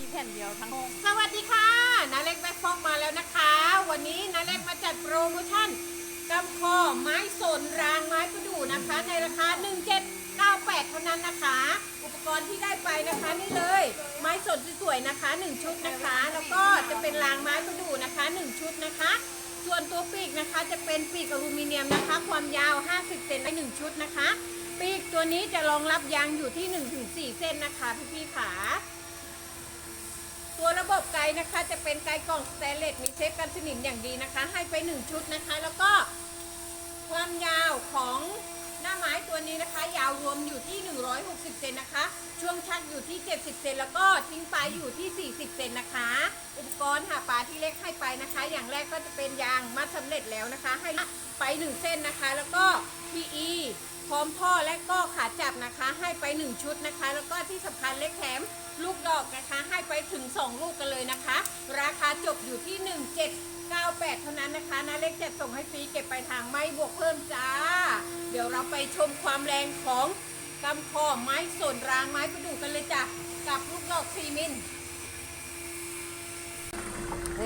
มีแผ่นเดียวทั้งห้องสวัสดีค่ะนาเล็กแบ็คฟอกมาแล้วนะคะ วันนี้นาเล็กมาจัดโปรโมชั่นกำคอไม้สนรางไม้ประดู่นะคะ ในราคา 1798 เท่านั้นนะคะ อุปกรณ์ที่ได้ไปนะคะนี่เลย ไม้สนสวยๆนะคะ 1 ชุดนะคะ แล้วก็จะเป็นรางไม้ประดู่นะคะ 1 ชุดนะคะ ส่วนตัวปีกนะคะจะเป็นปีกอลูมิเนียมนะคะ ความยาว 50 เซนใน1ชุดนะคะ ปีกตัวนี้จะรองรับยางอยู่ที่ 1-4 เส้นนะคะพี่ๆขา ตัวระบไกด์นะคะ จะเป็นไกด์กล่องสแตเลสมีเซฟกันสนิมอย่างดีนะคะ ให้ไป 1 ชุดนะคะ แล้วก็ความยาวของหน้าไม้ตัวนี้นะคะ ยาวรวมอยู่ที่ 160 เซนนะคะ ช่วงชักอยู่ที่ 70 เซนแล้วก็ทิ้งปลายอยู่ที่ 40 เซนนะคะ อุปกรณ์หาปลาที่เล็กให้ไปนะคะ อย่างแรกก็จะเป็นยางมัดสำเร็จแล้วนะคะ ให้ไป 1 เส้นนะคะ แล้วก็ PE พร้ อมท่อและก็ขาจับนะคะ ให้ไป 1 ชุดนะคะ แล้วก็ที่สำคัญเล็กแถมลูกดอกนะคะ ให้ไปถึง 2 ลูกกันเลยนะคะ ราคาจบอยู่ที่ 1798 เท่านั้นนะคะนาเล็กจะส่งให้ฟรีเก็บไปทางไม่บวกเพิ่มจ้า เดี๋ยวเราไปชมความแรงของกำคอไม้ส่วนรางไม้ประดู่กันเลยจ้ะกับลูกดอกซีมินเ